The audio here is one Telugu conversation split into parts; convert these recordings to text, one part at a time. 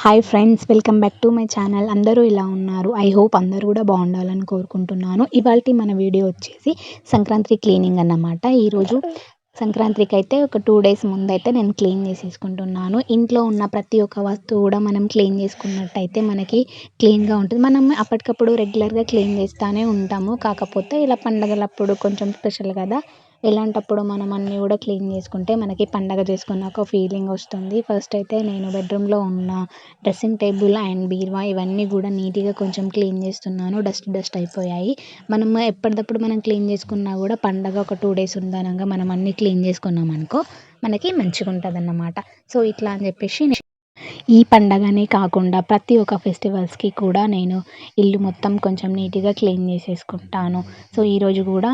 Hi friends welcome back to my channel అందరూ ఇలా ఉన్నారు. ఐ హోప్ అందరూ కూడా బాగుండాలని కోరుకుంటున్నాను. ఇవాళ మన వీడియో వచ్చేసి సంక్రాంతి క్లీనింగ్ అన్నమాట. ఈరోజు సంక్రాంతికి అయితే ఒక టూ డేస్ ముందైతే నేను క్లీన్ చేసేసుకుంటున్నాను. ఇంట్లో ఉన్న ప్రతి ఒక్క వస్తువు కూడా మనం క్లీన్ చేసుకున్నట్టయితే మనకి క్లీన్గా ఉంటుంది. మనం అప్పటికప్పుడు రెగ్యులర్గా క్లీన్ చేస్తూనే ఉంటాము. కాకపోతే ఇలా పండగలప్పుడు కొంచెం స్పెషల్ కదా. ఇలాంటప్పుడు మనం అన్నీ కూడా క్లీన్ చేసుకుంటే మనకి పండగ చేసుకున్న ఒక ఫీలింగ్ వస్తుంది. ఫస్ట్ అయితే నేను బెడ్రూమ్లో ఉన్న డ్రెస్సింగ్ టేబుల్ అండ్ బీరువా ఇవన్నీ కూడా నీట్గా కొంచెం క్లీన్ చేస్తున్నాను. డస్ట్ డస్ట్ అయిపోయాయి. మనం ఎప్పటికప్పుడు మనం క్లీన్ చేసుకున్నా కూడా పండగ ఒక టూ డేస్ ఉందనంగా మనం అన్నీ క్లీన్ చేసుకున్నాం అనుకో మనకి మంచిగా ఉంటుంది అన్నమాట సో ఇట్లా అని చెప్పేసి ఈ పండగనే కాకుండా ప్రతి ఒక్క ఫెస్టివల్స్కి కూడా నేను ఇల్లు మొత్తం కొంచెం నీట్గా క్లీన్ చేసేసుకుంటాను. సో ఈరోజు కూడా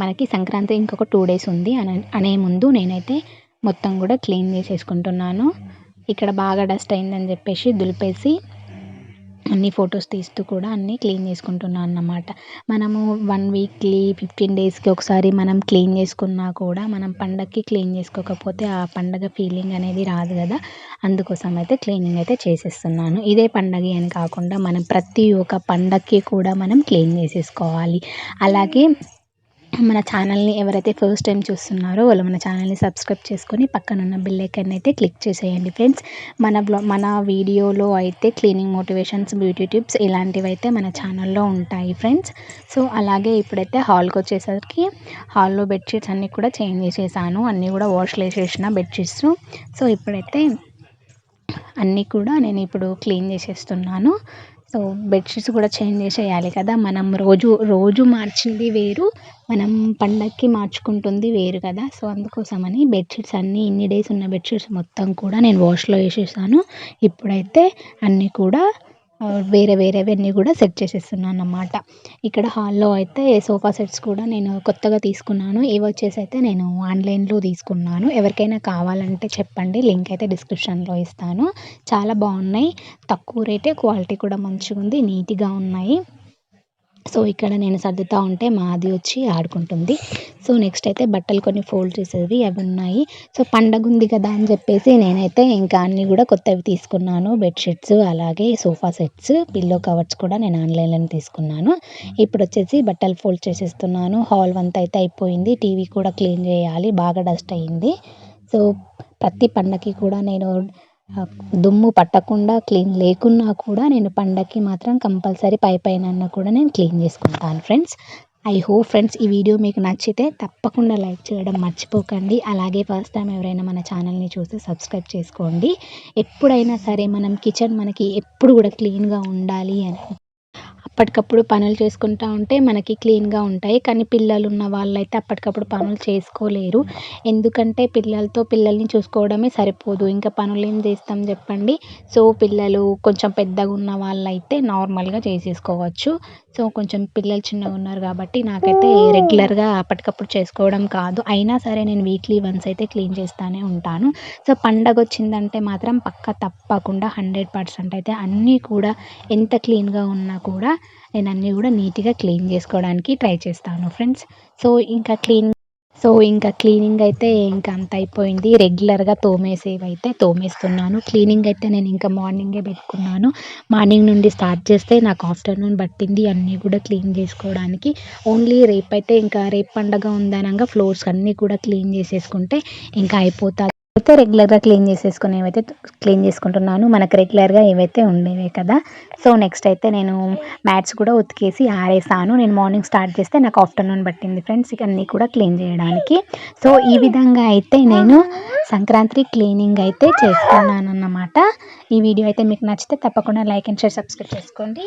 మనకి సంక్రాంతి ఇంకొక టూ డేస్ ఉంది అనే అనే ముందు నేనైతే మొత్తం కూడా క్లీన్ చేసేసుకుంటున్నాను. ఇక్కడ బాగా డస్ట్ అయిందని చెప్పేసి దులిపేసి అన్ని ఫొటోస్ తీస్తూ కూడా అన్నీ క్లీన్ చేసుకుంటున్నాను అన్నమాట. మనము వన్ వీక్లీ ఫిఫ్టీన్ డేస్కి ఒకసారి మనం క్లీన్ చేసుకున్నా కూడా మనం పండగకి క్లీన్ చేసుకోకపోతే ఆ పండగ ఫీలింగ్ అనేది రాదు కదా. అందుకోసం అయితే క్లీనింగ్ అయితే చేసేస్తున్నాను. ఇదే పండగ అని కాకుండా మనం ప్రతి ఒక్క పండగకి కూడా మనం క్లీన్ చేసేసుకోవాలి. అలాగే మన ఛానల్ని ఎవరైతే ఫస్ట్ టైం చూస్తున్నారో వాళ్ళు మన ఛానల్ని సబ్స్క్రైబ్ చేసుకొని పక్కన ఉన్న బెల్ ఐకాన్ అయితే క్లిక్ చేసేయండి ఫ్రెండ్స్ మన బ్లా మన వీడియోలో అయితే క్లీనింగ్ మోటివేషన్స్ బ్యూటీ టిప్స్ ఇలాంటివి అయితే మన ఛానల్లో ఉంటాయి ఫ్రెండ్స్ సో అలాగే ఇప్పుడైతే హాల్కి వచ్చేసరికి హాల్లో బెడ్షీట్స్ అన్నీ కూడా చేంజ్ చేసేసాను అన్నీ కూడా వాష్లు వేసేసిన బెడ్షీట్స్ సో ఇప్పుడైతే అన్నీ కూడా నేను ఇప్పుడు క్లీన్ చేసేస్తున్నాను. సో బెడ్షీట్స్ కూడా చేంజ్ చేసేయాలి కదా. మనం రోజు రోజు మార్చింది వేరు మనం పండగకి మార్చుకుంటుంది వేరు కదా. సో అందుకోసమని బెడ్షీట్స్ అన్నీ ఇన్ని డేస్ ఉన్న బెడ్షీట్స్ మొత్తం కూడా నేను వాష్లో వేసేసాను. ఇప్పుడైతే అన్నీ కూడా వేరే వేరేవన్నీ కూడా సెట్ చేసేస్తున్నాను అన్నమాట ఇక్కడ హాల్లో అయితే సోఫా సెట్స్ కూడా నేను కొత్తగా తీసుకున్నాను. ఇవి వచ్చేసి అయితే నేను ఆన్లైన్లో తీసుకున్నాను. ఎవరికైనా కావాలంటే చెప్పండి లింక్ అయితే డిస్క్రిప్షన్లో ఇస్తాను. చాలా బాగున్నాయి. తక్కువ రేటే క్వాలిటీ కూడా మంచిగా ఉంది నీట్గా ఉన్నాయి. సో ఇక్కడ నేను సర్దుతూ ఉంటే మాది వచ్చి ఆడుకుంటుంది. సో నెక్స్ట్ అయితే బట్టలు కొన్ని ఫోల్డ్ చేసేవి అవి ఉన్నాయి. సో పండగ ఉంది కదా అని చెప్పేసి నేనైతే ఇంకా అన్నీ కూడా కొత్తవి తీసుకున్నాను. బెడ్షీట్స్ అలాగే సోఫా సెట్స్ పిల్లో కవర్స్ కూడా నేను ఆన్లైన్లో తీసుకున్నాను. ఇప్పుడు వచ్చేసి బట్టలు ఫోల్డ్ చేసేస్తున్నాను. హాల్ అంతా అయితే అయిపోయింది. టీవీ కూడా క్లీన్ చేయాలి. బాగా డస్ట్ అయ్యింది సో ప్రతి పండగకి కూడా నేను దుమ్ము పట్టకుండా క్లీన్ లేకున్నా కూడా నేను పండగకి మాత్రం కంపల్సరీ పై పైన కూడా నేను క్లీన్ చేసుకుంటాను ఫ్రెండ్స్. ఐ హోప్ ఫ్రెండ్స్ ఈ వీడియో మీకు నచ్చితే తప్పకుండా లైక్ చేయడం మర్చిపోకండి. అలాగే ఫస్ట్ టైం ఎవరైనా మన ఛానల్ని చూస్తే సబ్స్క్రైబ్ చేసుకోండి. ఎప్పుడైనా సరే మనం కిచెన్ మనకి ఎప్పుడు కూడా క్లీన్గా ఉండాలి అని అప్పటికప్పుడు పనులు చేసుకుంటూ ఉంటే మనకి క్లీన్గా ఉంటాయి. కానీ పిల్లలు ఉన్న వాళ్ళైతే అప్పటికప్పుడు పనులు చేసుకోలేరు. ఎందుకంటే పిల్లలతో పిల్లల్ని చూసుకోవడమే సరిపోదు. ఇంకా పనులు ఏం చేస్తాం చెప్పండి. సో పిల్లలు కొంచెం పెద్దగా ఉన్న వాళ్ళైతే నార్మల్గా చేసేసుకోవచ్చు. సో కొంచెం పిల్లలు చిన్నగా ఉన్నారు కాబట్టి నాకైతే రెగ్యులర్గా అప్పటికప్పుడు చేసుకోవడం కాదు. అయినా సరే నేను వీక్లీ వన్స్ అయితే క్లీన్ చేస్తూనే ఉంటాను. సో పండగ వచ్చిందంటే మాత్రం పక్క తప్పకుండా హండ్రెడ్ పర్సెంట్ అయితే అన్నీ కూడా ఎంత క్లీన్గా ఉన్నా కూడా నేను అన్నీ కూడా నీట్గా క్లీన్ చేసుకోవడానికి ట్రై చేస్తాను ఫ్రెండ్స్. సో ఇంకా క్లీన్ సో ఇంకా క్లీనింగ్ అయితే ఇంకా అంత అయిపోయింది. రెగ్యులర్గా తోమేసేవి అయితే తోమేస్తున్నాను. క్లీనింగ్ అయితే నేను ఇంకా మార్నింగే పెట్టుకున్నాను. మార్నింగ్ నుండి స్టార్ట్ చేస్తే నాకు ఆఫ్టర్నూన్ పట్టింది అన్నీ కూడా క్లీన్ చేసుకోవడానికి. ఓన్లీ రేపైతే ఇంకా రేపు పండగ ఉందనగా ఫ్లోర్స్ అన్నీ కూడా క్లీన్ చేసేసుకుంటే ఇంకా అయిపోతుంది అయితే రెగ్యులర్గా క్లీన్ చేసేసుకుని ఏవైతే క్లీన్ చేసుకుంటున్నాను మనకు రెగ్యులర్గా ఏవైతే ఉండేవి కదా. సో నెక్స్ట్ అయితే నేను మ్యాట్స్ కూడా ఉతికేసి ఆరేసాను. నేను మార్నింగ్ స్టార్ట్ చేస్తే నాకు ఆఫ్టర్నూన్ పట్టింది ఫ్రెండ్స్ ఇక అన్నీ కూడా క్లీన్ చేయడానికి. సో ఈ విధంగా అయితే నేను సంక్రాంతి క్లీనింగ్ అయితే చేసుకున్నాను అన్నమాట ఈ వీడియో అయితే మీకు నచ్చితే తప్పకుండా లైక్ అండ్ షేర్ సబ్స్క్రైబ్ చేసుకోండి.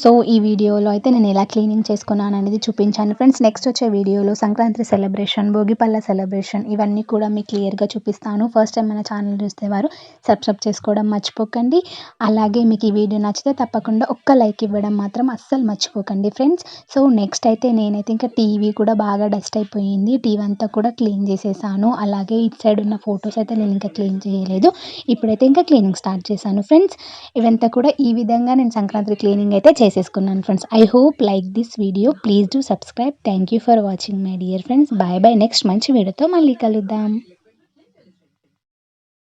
సో ఈ వీడియోలో అయితే నేను ఎలా క్లీనింగ్ చేసుకున్నాను అనేది చూపించాను. ఫ్రెండ్స్ నెక్స్ట్ వచ్చే వీడియోలో సంక్రాంతి సెలబ్రేషన్ భోగిపల్ల సెలబ్రేషన్ ఇవన్నీ కూడా మీకు క్లియర్గా చూపిస్తాను. ఫస్ట్ టైం మన ఛానల్ చూస్తే వారు సబ్స్క్రైబ్ చేసుకోవడం మర్చిపోకండి. అలాగే మీకు ఈ వీడియో నచ్చితే తప్పకుండా ఒక్క లైక్ ఇవ్వడం మాత్రం అస్సలు మర్చిపోకండి ఫ్రెండ్స్. సో నెక్స్ట్ అయితే నేనైతే ఇంకా టీవీ కూడా బాగా డస్ట్ అయిపోయింది. టీవీ అంతా కూడా క్లీన్ చేసేసాను. అలాగే ఇటు సైడ్ ఉన్న ఫొటోస్ అయితే నేను ఇంకా క్లీన్ చేయలేదు. ఇప్పుడైతే ఇంకా క్లీనింగ్ స్టార్ట్ చేశాను ఫ్రెండ్స్. ఇవంతా కూడా ఈ విధంగా నేను సంక్రాంతి క్లీనింగ్ అయితే చేసేసుకున్నాను friends I hope like this video please do subscribe thank you for watching my dear friends bye bye next మంచి వీడియోతో మళ్ళీ కలుద్దాం.